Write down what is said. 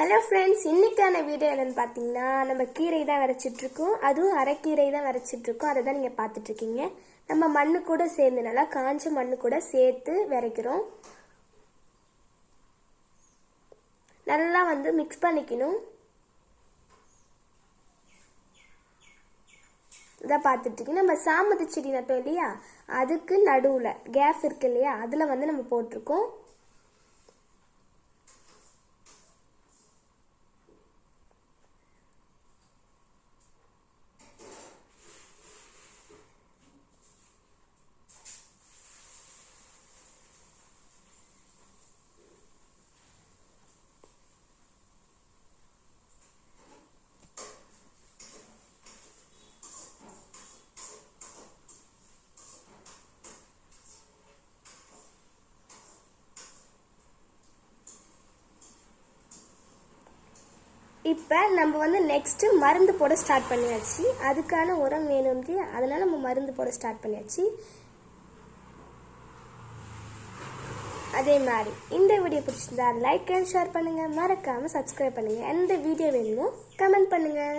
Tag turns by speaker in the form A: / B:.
A: Hello friends இன்றைக்கான video என்னென்னு பார்த்தீங்கன்னா நம்ம கீரை தான் வரைச்சிட்ருக்கோம் அதுவும் அரைக்கீரை தான் வரைச்சிட்ருக்கோம் அதை தான் நீங்கள் பார்த்துட்ருக்கீங்க நம்ம மண்ணு கூட சேர்ந்து நல்லா காஞ்ச மண்ணு கூட சேர்த்து விரைக்கிறோம். நல்லா வந்து மிக்ஸ் பண்ணிக்கணும். இதை பார்த்துட்ருக்கீங்க நம்ம சாமந்தி செடி நட்டோம் இல்லையா? அதுக்கு நடுவில் கேப் இருக்கு இல்லையா? அதில் வந்து நம்ம போட்டிருக்கோம். இப்போ நம்ம வந்து நெக்ஸ்ட்டு மருந்து போட ஸ்டார்ட் பண்ணியாச்சு. அதுக்கான உரம் வேணும் அதனால் நம்ம மருந்து போட ஸ்டார்ட் பண்ணியாச்சு. அதே மாதிரி இந்த வீடியோ பிடிச்சிருந்தா லைக் அண்ட் ஷேர் பண்ணுங்கள் மறக்காமல் சப்ஸ்கிரைப் பண்ணுங்கள் எந்த வீடியோ வேணுமோ கமெண்ட் பண்ணுங்கள்